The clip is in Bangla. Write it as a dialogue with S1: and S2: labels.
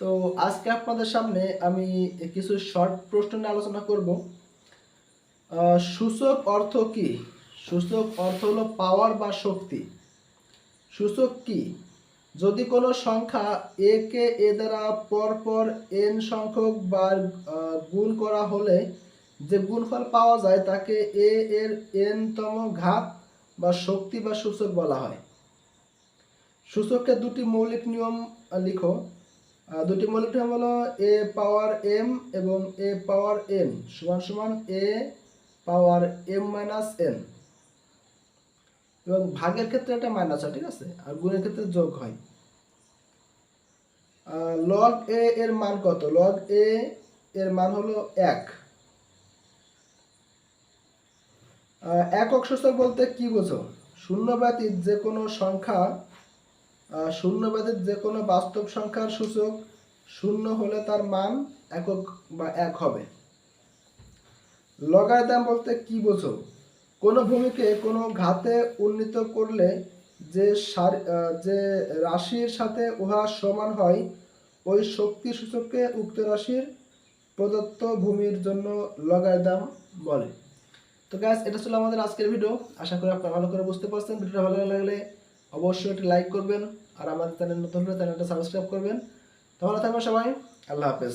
S1: তো আজকে আপনাদের সামনে আমি কিছু শর্ট প্রশ্ন নিয়ে আলোচনা করব। সূচক অর্থ কি? সূচক অর্থ হলো পাওয়ার বা শক্তি। সূচক কি? যদি কোনো সংখ্যা এ কে এ দ্বারা পরপর এন সংখ্যক বার গুণ করা হলে যে গুণফল পাওয়া যায় তাকে এ এর এন তম ঘাত বা শক্তি বা সূচক বলা হয়। সূচকের দুটি মৌলিক নিয়ম লিখো। দুটি নিয়ম হলো এ পাওয়ার এম এবং এ পাওয়ার এন সমান সমান A power M minus N এবং ভাগের ক্ষেত্রে একটা মাইনাস হয়, ঠিক আছে? আর গুণের ক্ষেত্রে যোগ হয়। লগ এ এর মান কত? লগ এ এর মান হলো এক। একক সূচক বলতে কি বোঝো? শূন্য ব্যতীত যে কোনো সংখ্যা আহ, শূন্য ব্যতীত যে কোনো বাস্তব সংখ্যার সূচক শূন্য হলে তার মান একক বা এক হবে। লগারিদম বলতে কি বোঝো? কোনো ভূমিকে কোনো ঘাতে উন্নীত করলে যে যে রাশির সাথে উহা সমান হয় ওই শক্তি সূচককে উক্ত রাশির প্রদত্ত ভূমির জন্য লগারিদম বলে। তো গ্যাস এটা ছিল আমাদের আজকের ভিডিও আশা করি আপনারা ভালো করে বুঝতে পারছেন। ভিডিওটা ভালো লাগলে অবশ্যই একটি লাইক করবেন আর আমাদের চ্যানেল নতুন হলে চ্যানেলটা সাবস্ক্রাইব করবেন। তো ভালো থাকবেন সবাই। আল্লাহ হাফেজ।